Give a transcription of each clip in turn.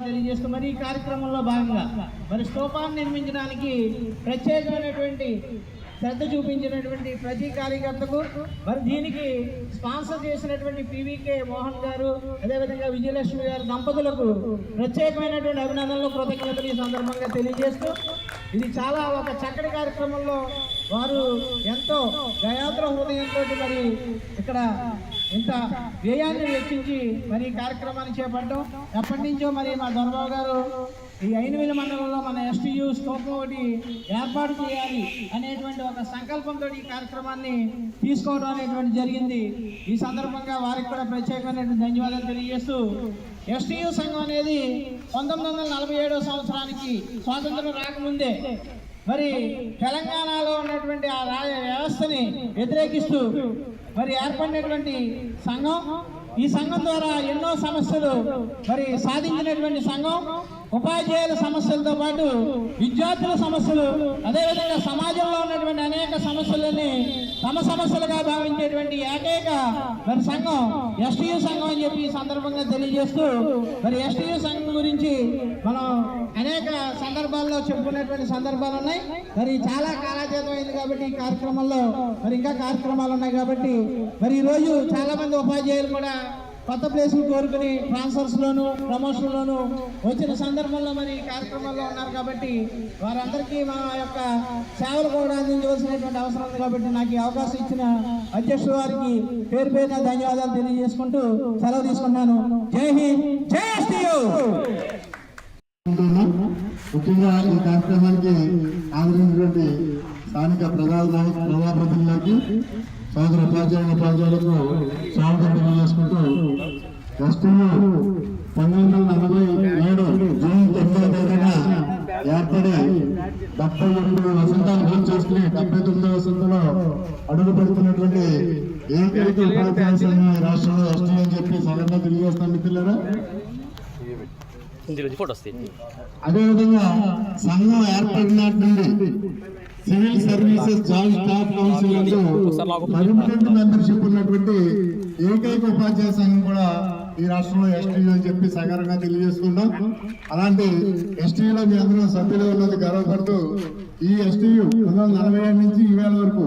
తెలియజేస్తూ మరి ఈ కార్యక్రమంలో భాగంగా మరి స్తూపాన్ని నిర్మించడానికి ప్రత్యేకమైనటువంటి శ్రద్ధ చూపించినటువంటి ప్రతి కార్యకర్తకు మరి దీనికి స్పాన్సర్ చేసినటువంటి పివికే మోహన్ గారు అదేవిధంగా విజయలక్ష్మి గారు దంపతులకు ప్రత్యేకమైనటువంటి అభినందనలు కృతజ్ఞతలు ఈ సందర్భంగా తెలియజేస్తూ ఇది చాలా ఒక చక్కటి కార్యక్రమంలో వారు ఎంతో దయాద్ర హృదయంతో మరి ఇక్కడ ఇంత వ్యయాన్ని వెచ్చించి మరి ఈ కార్యక్రమాన్ని చేపట్టడం. ఎప్పటి నుంచో మరి మా దొరబాబు గారు ఈ ఐనవేల మండలంలో మన ఎస్టీయు స్తూపం ఒకటి ఏర్పాటు చేయాలి అనేటువంటి ఒక సంకల్పంతో ఈ కార్యక్రమాన్ని తీసుకోవడం అనేటువంటి జరిగింది. ఈ సందర్భంగా వారికి కూడా ప్రత్యేకమైనటువంటి ధన్యవాదాలు తెలియజేస్తూ ఎస్టీయు సంఘం అనేది పంతొమ్మిది వందల నలభై ఏడో సంవత్సరానికి స్వాతంత్రం రాకముందే మరి తెలంగాణలో ఉన్నటువంటి ఆ రాజ వ్యవస్థని వ్యతిరేకిస్తూ మరి ఏర్పడినటువంటి సంఘం ఈ సంఘం ద్వారా ఎన్నో సమస్యలు మరి సాధించినటువంటి సంఘం ఉపాధ్యాయుల సమస్యలతో పాటు విద్యార్థుల సమస్యలు అదేవిధంగా సమాజంలో ఉన్నటువంటి అనేక సమస్యలని తమ సమస్యలుగా భావించేటువంటి ఏకైక మరి సంఘం ఎస్టీయు సంఘం అని చెప్పి ఈ సందర్భంగా తెలియజేస్తూ మరి ఎస్టీయు సంఘం గురించి మనం అనేక సందర్భాల్లో చెప్పుకునేటువంటి సందర్భాలు ఉన్నాయి. మరి చాలా కాలాచేతమైంది కాబట్టి ఈ కార్యక్రమంలో మరి ఇంకా కార్యక్రమాలు ఉన్నాయి కాబట్టి మరి ఈ రోజు చాలా మంది ఉపాధ్యాయులు కూడా కొత్త ప్లేసులు కోరుకుని ట్రాన్స్ఫర్స్లోను ప్రమోషన్లోను వచ్చిన సందర్భంలో మరి ఈ కార్యక్రమంలో ఉన్నారు కాబట్టి వారందరికీ మా యొక్క సేవలు కూడా అందించవలసినటువంటి అవసరం ఉంది కాబట్టి నాకు ఈ అవకాశం ఇచ్చిన అధ్యక్షుడు వారికి పేరు పేరున ధన్యవాదాలు తెలియజేసుకుంటూ సెలవు తీసుకున్నాను జై హింద్ జై ముఖ్యంగా ఈ కార్యక్రమానికి ఆదరించినటువంటి స్థానిక ప్రజా ప్రజాప్రతినిధులకి సోదర ఉపాధ్యాయుల ఉపాధ్యాయులకు స్వాగతం తెలియజేసుకుంటూ ఎస్టీలు పంతొమ్మిది వందల నలభై ఏడు జూన్ తొమ్మిదవ తేదీన ఏర్పడి డెబ్బై ఎనిమిది వసంతాలు పూర్తి చేసుకుని డెబ్బై తొమ్మిదవ వసంతంలో అడుగు పెడుతున్నటువంటి ఏకైక ఉపాధ్యాయ సంఘం రాష్ట్రంలో అని చెప్పి సగంగా తెలియజేస్తాను మిత్రులారా. అదేవిధంగా సంఘం ఏర్పడినట్టు civil services joint staff council నందు పర్మనెంట్ మెంబర్షిప్ ఉన్నటువంటి ఏకైక ఉపాధ్యాయ సంఘం కూడా ఈ రాష్ట్రంలో ఎస్టీ అని చెప్పి సకారంగా తెలియజేసుకున్నాం అలాంటి ఎస్టీలో మీ అందరూ సభ్యులు ఉన్నది గర్వపడుతూ ఈ ఎస్టీ నలభై ఏడు నుంచి ఈవేళ వరకు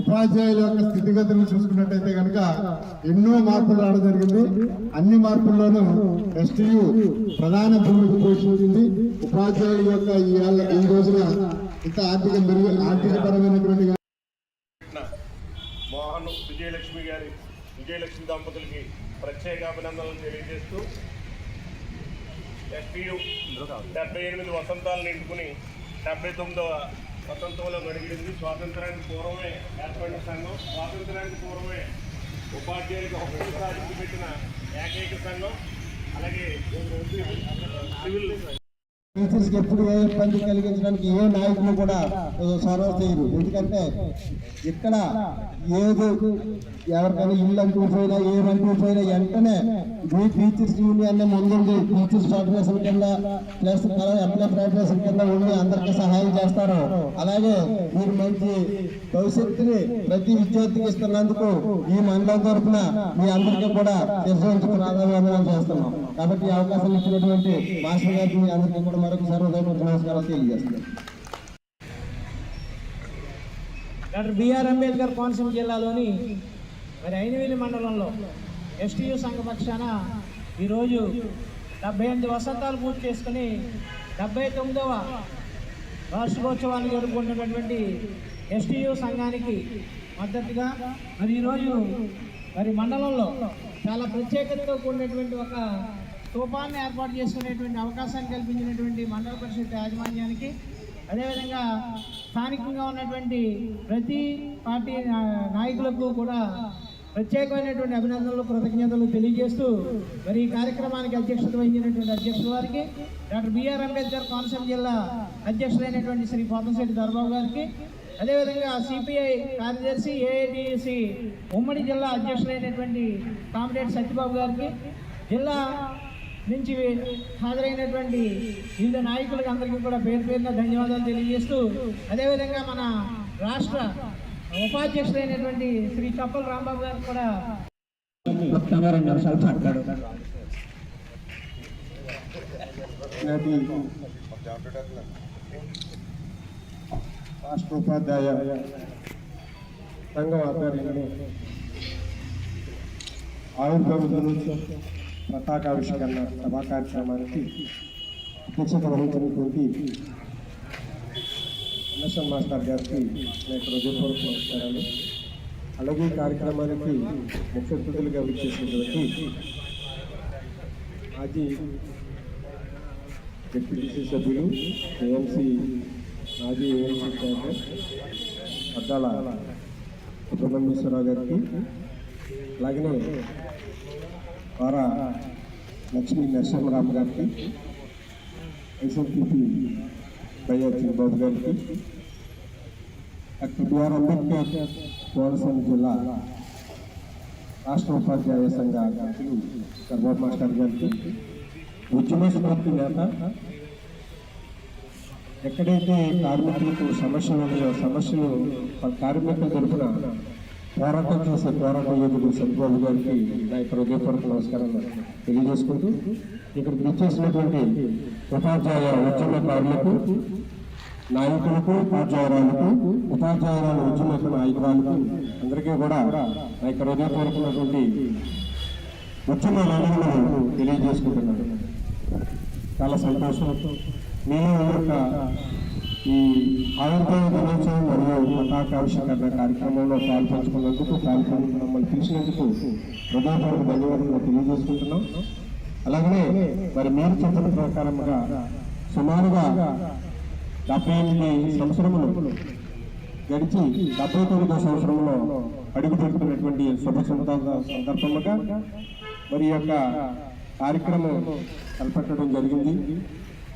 ఉపాధ్యాయుల యొక్క స్థితిగతులను చూసుకున్నట్టయితే కనుక ఎన్నో మార్పులు రావడం జరిగింది. అన్ని మార్పుల్లోనూ ఎస్టీయు ప్రధాన భూమికి పోషించింది. ఉపాధ్యాయుల యొక్క ఈ ఈ రోజున ఇంత ఆర్థిక మెరుగు ఆర్థిక పరమైనటువంటి మోహన్ విజయలక్ష్మి గారి విజయలక్ష్మి దంపతులకి ప్రత్యేక అభినందనలు తెలియజేస్తూ ఎస్పీయు డెబ్బై ఎనిమిది వసంతాలు నిండుకుని డెబ్బై తొమ్మిదవ వసంతంలో గడిగింది స్వాతంత్రానికి పూర్వమే ఏర్పడిన సంఘం. స్వాతంత్రానికి పూర్వమే ఉపాధ్యాయులకు హక్కులు సాధించి పెట్టిన ఏకైక సంఘం. అలాగే సివిల్ టీచర్స్కి ఎప్పుడు ఏ ఇబ్బంది కలిగించడానికి ఏ నాయకులు కూడా సర్వ చేయరు. ఎందుకంటే ఇక్కడ ఏది ఎవరికైనా ఇల్లు అంటూపోయినా ఏమంటూపోయినా వెంటనే మీ టీచర్స్ యూనియన్ ముందుంది టీచర్స్ ఫెడరేషన్ కింద ప్లస్ ఎంప్లాయ్ ఫెడరేషన్ కింద ఉండి అందరికీ సహాయం చేస్తారు. అలాగే మీరు మంచి భవిష్యత్తుని ప్రతి విద్యార్థికి ఇస్తున్నందుకు ఈ మండలం తరఫున మీ అందరికీ కూడా నిర్వహించుకుని ప్రాధాన్యత చేస్తున్నాం. కాబట్టి ఈ అవకాశం ఇచ్చినటువంటి మాస్టర్ గారికి అందరికీ కూడా మరొకసారి హృదయపూర్వక నమస్కారాలు తెలియజేస్తున్నాం డాక్టర్ బిఆర్ అంబేద్కర్ కోనసీమ జిల్లాలోని మరి ఐనవేలి మండలంలో ఎస్టీయు సంఘ పక్షాన ఈరోజు డెబ్బై ఎనిమిది వసంతాలు పూర్తి చేసుకుని డెబ్బై తొమ్మిదవ వార్షికోత్సవాన్ని జరుపుకుంటున్నటువంటి ఎస్టీయు సంఘానికి మద్దతుగా మరి ఈరోజు మరి మండలంలో చాలా ప్రత్యేకతతో కూడినటువంటి ఒక స్థూపాన్ని ఏర్పాటు చేసుకునేటువంటి అవకాశాన్ని కల్పించినటువంటి మండల పరిషత్ యాజమాన్యానికి అదేవిధంగా స్థానికంగా ఉన్నటువంటి ప్రతి పార్టీ నాయకులకు కూడా ప్రత్యేకమైనటువంటి అభినందనలు కృతజ్ఞతలు తెలియజేస్తూ మరి ఈ కార్యక్రమానికి అధ్యక్షత వహించినటువంటి అధ్యక్షుల వారికి డాక్టర్ బిఆర్ అంబేద్కర్ కోనసీమ జిల్లా అధ్యక్షులైనటువంటి శ్రీ పోతంశెట్టి దర్బాబు గారికి అదేవిధంగా సిపిఐ కార్యదర్శి ఏఐటిసి ఉమ్మడి జిల్లా అధ్యక్షులైనటువంటి కామరేడ్ సత్యబాబు గారికి జిల్లా నుంచి హాజరైనటువంటి వివిధ నాయకులకు అందరికీ కూడా పేరు పేరున ధన్యవాదాలు తెలియజేస్తూ అదేవిధంగా మన రాష్ట్ర ఉపాధ్యక్షులైనటువంటి శ్రీ చప్పల రాంబాబు గారు కూడా మాట్లాడు రాష్ట్ర ఉపాధ్యాయ సంఘం ఆధ్వర్యంలో ఆవిర్భావ దినోత్సవం పతాకావిష్కరణ సభా కార్యక్రమానికి అధ్యక్షత వహించినటువంటి ఎన్ఎస్ఎం మాస్టర్ గారికి నా యొక్క హృదయపూర్వక నమస్కారాలు. అలాగే ఈ కార్యక్రమానికి ముఖ్య అతిథులుగా విచ్చేసినటువంటి మాజీ డిప్యూటీసీ సభ్యులు ఏఎంసీ మాజీ ఏఎంసీ చైర్మన్ అద్దాల సుబ్రహ్మణ్యేశ్వరరావు గారికి అలాగనే వారా లక్ష్మీ నరసింహరామ్ గారికి ఎస్ఎంపీపీ బయ్యా బాబు గారికి డాక్టర్ బిఆర్ అంబేద్కర్ కోనసీమ జిల్లా రాష్ట్ర ఉపాధ్యాయ సంఘ అధ్యక్షులు సర్వ మాస్టర్ గారికి ఉద్యమ స్ఫూర్తి నేత ఎక్కడైతే కార్మికులకు సమస్యలు ఉన్నాయో సమస్యలు కార్మికుల తరఫున పోరాటం చేసే పోరాట యోధుడు సత్యబాబు గారికి నా యొక్క హృదయపూర్వక నమస్కారం తెలియజేసుకుంటూ ఇక్కడ విచ్చేసినటువంటి ఉపాధ్యాయ ఉద్యమకారులకు నాయకులకు ఉపాధ్యాయురాలకు ఉపాధ్యాయురాలు ఉద్యమ నాయకురాలకు అందరికీ కూడా నా యొక్క హృదయపూర్వకమైనటువంటి ఉద్యమ నాయకులను తెలియజేసుకుంటున్నాను. చాలా సంతోషం. నేను ఈ యొక్క ఈ ఆవిర్భావ దినోత్సవం మరియు పతాకావిష్కరణ కార్యక్రమంలో పాల్పంచుకున్నందుకు పాల్పొందుకు మమ్మల్ని పిలిచినందుకు హృదయపూర్వక ధన్యవాదాలు తెలియజేసుకుంటున్నాం అలాగనే మరి మీరు చెప్పిన ప్రకారంగా సుమారుగా డెబ్బై ఎనిమిది సంవత్సరములు గడిచి డెబ్బై తొమ్మిదో సంవత్సరంలో అడుగు పెడుతున్నటువంటి శుభ సందర్భముగా మరి యొక్క కార్యక్రమం తలపెట్టడం జరిగింది.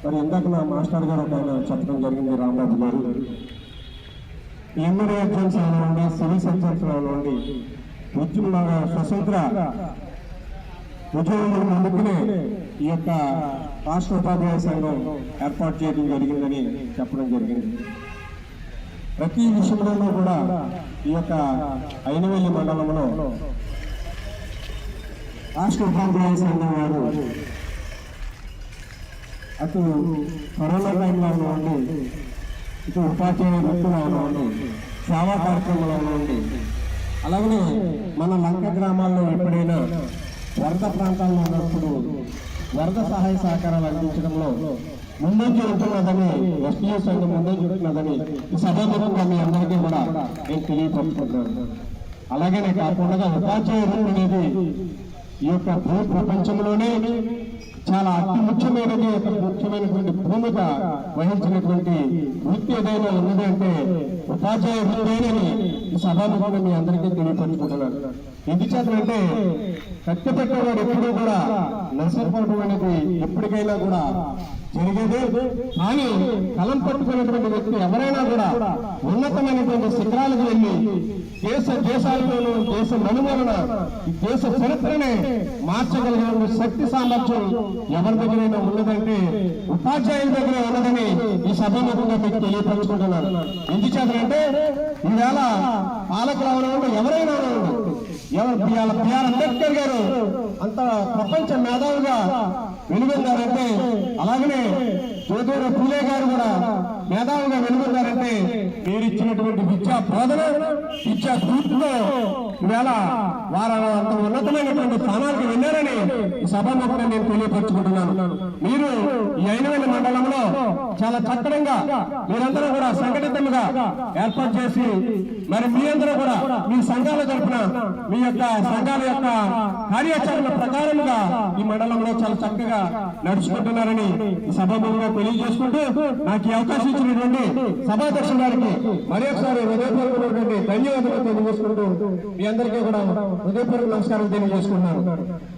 మరి ఇందాక నా మాస్టర్ గారు ఒక ఆయన చెప్పడం జరిగింది రాంబాబు గారు. ఎంఎల్ఏ ఎగ్జామ్స్ అవనివ్వండి సివిల్ ఎగ్జామ్స్ అవనివ్వండి ఉద్యమ స్వతంత్ర ఉద్యోగుల ముందుకునే ఈ యొక్క రాష్ట్ర ఉపాధ్యాయ సంఘం ఏర్పాటు చేయడం జరిగిందని చెప్పడం జరిగింది. ప్రతి విషయంలోనూ కూడా ఈ యొక్క అయినవెల్లి మండలంలో రాష్ట్ర ఉపాధ్యాయ సంఘం వారు అటు కరోనా టైంలో ఉండి ఇటు ఉపాధ్యాయ వృత్తిలో ఉండి సేవా కార్యక్రమంలో ఉండి అలాగనే మన లంక గ్రామాల్లో ఎప్పుడైనా వరద ప్రాంతాల్లో ఉన్నప్పుడు వరద సహాయ సహకారాలు అందించడంలో ముందంజ ఉంటున్నదని ఎస్పీఎస్ సంఘం ముందంజ ఉంటున్నదని ఈ సభాముఖంగా మీ అందరికీ కూడా నేను తెలియపరుచుకుంటున్నాను. అలాగనే కాకుండా ఉపాధ్యాయ వృత్తి అనేది ఈ యొక్క భూ ప్రపంచంలోనే చాలా అతి ముఖ్యమైనది ముఖ్యమైనటువంటి భూమిక వహించినటువంటి వృత్తి ఏదైనా ఉన్నదంటే ఉపాధ్యాయ వృత్తేనని ఈ సభాముఖంగా మీ అందరికీ తెలియపరుచుకుంటున్నాను. ఎందుచేతంటే కత్తి పెట్టేవాడు ఎప్పుడూ కూడా నష్టపోవడం అనేది ఎప్పటికైనా కూడా జరిగేది. కానీ కలం పట్టుకున్నటువంటి వ్యక్తి ఎవరైనా కూడా ఉన్నతమైనటువంటి శిఖరాలకు వెళ్ళి దేశ దేశాలలోనూ దేశ నలుమూలన దేశ చరిత్రనే మార్చగలిగిన శక్తి సామర్థ్యం ఎవరి దగ్గరైనా ఉన్నదంటే ఉపాధ్యాయుల దగ్గర ఉన్నదని ఈ సభాముఖంగా మీకు తెలియపరుచుకుంటున్నాను. ఎందుచేతంటే ఈవేళ పాలకులు అవనంలో ఎవరైనా ఎవరు బిఆర్ బిఆర్ అంబేద్కర్ గారు అంత ప్రపంచ మేధావుగా వెలుగొందారంటే అలాగనే జ్యోతిరావు పూలే గారు కూడా మేధావుగా వెలుగొందారంటే మీరు ఇచ్చినటువంటి విద్యా బోధన విద్యా స్ఫూర్తిలో ఈవేళ వారు అంత ఉన్నతమైనటువంటి స్థానాలకు వెళ్ళారని సభ సభాముఖంగా నేను తెలియపరచుకుంటున్నాను. మీరు ఈ ఐనవేల మండలంలో చాలా చక్కడంగా మీరందరూ కూడా సంఘటితంగా ఏర్పాటు చేసి మరి మీ అందరూ కూడా మీ సంఘాల తరఫున మీ యొక్క సంఘాల యొక్క కార్యాచరణ ప్రకారంగా ఈ మండలంలో చాలా చక్కగా నడుచుకుంటున్నారని ఈ సభాముఖంగా తెలియజేసుకుంటూ నాకు ఈ అవకాశం ఇచ్చినటువంటి సభాధ్యక్షుల గారికి మరి ఒకసారి హృదయపూర్వకమైనటువంటి ధన్యవాదాలు తెలియజేసుకుంటూ మీ అందరికీ కూడా హృదయపూర్వక నమస్కారం తెలియజేసుకుంటున్నాను